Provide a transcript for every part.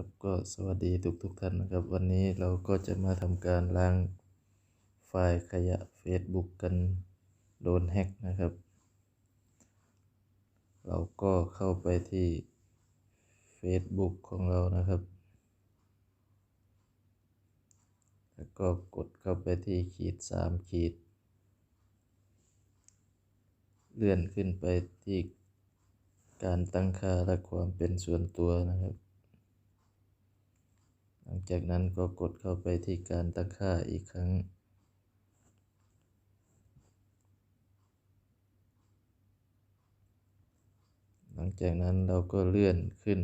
ครับก็สวัสดีทุกทุกท่านนะครับ วันนี้เราก็จะมาทำการล้างไฟล์ขยะ Facebook กันโดนแฮ็กนะครับ เราก็เข้าไปที่ Facebook ของเรานะครับ แล้วก็กดเข้าไปที่ขีดสามขีด เลื่อนขึ้นไปที่การตั้งค่าและความเป็นส่วนตัวนะครับ จากนั้นก็กดเข้าไปที่การตั้งค่าอีกครั้ง หลังจากนั้นเราก็เลื่อนขึ้น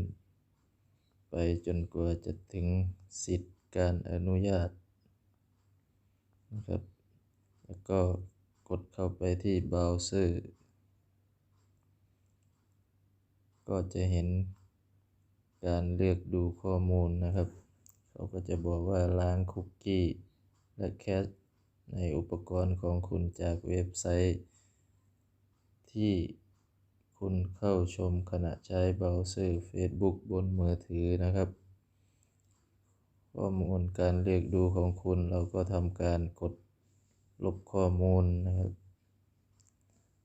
ไปจนกว่าจะถึงสิทธิ์การอนุญาตนะครับ แล้วก็กดเข้าไปที่เบราว์เซอร์ ก็จะเห็นการเลือกดูข้อมูลนะครับ เขาก็จะบอกว่าล้างคุกกี้ และแคชในอุปกรณ์ของคุณจากเว็บไซต์ ที่คุณเข้าชมขณะใช้เบราว์เซอร์ Facebook บนมือถือนะครับ ข้อมูลการเลือกดูของคุณเราก็ทำการกดลบข้อมูลนะครับ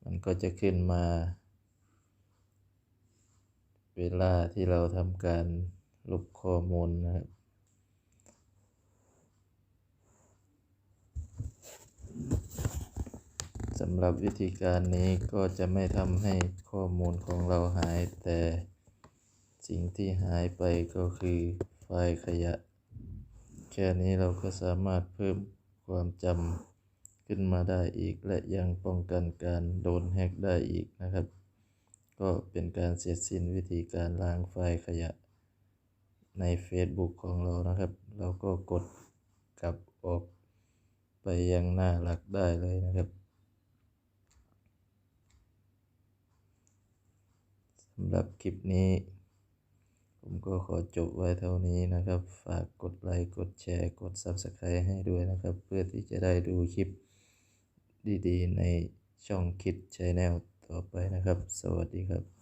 มันก็จะขึ้นมา เวลาที่เราทำการลบข้อมูลนะครับ สำหรับวิธีการนี้ก็จะไม่ทำให้ข้อมูลของเราหาย แต่สิ่งที่หายไปก็คือไฟล์ขยะ แค่นี้เราก็สามารถเพิ่มความจำขึ้นมาได้อีก และยังป้องกันการโดนแฮกได้อีกนะครับ ก็เป็นการเสร็จสิ้นวิธีการล้างไฟล์ขยะ ใน Facebook ของเรานะครับ เราก็กดกลับออกไปยังหน้าหลักได้เลยนะครับำหรับคลิปนี้ ผมก็ขอจบไว้เท่านี้นะครับ ฝากกดไลค์ กดแชร์ กด Subscribe ให้ด้วยนะครับ เพื่อที่จะได้ดูคลิปดีๆ ในช่องคิดชแนลต่อไปนะครับ สวัสดีครับ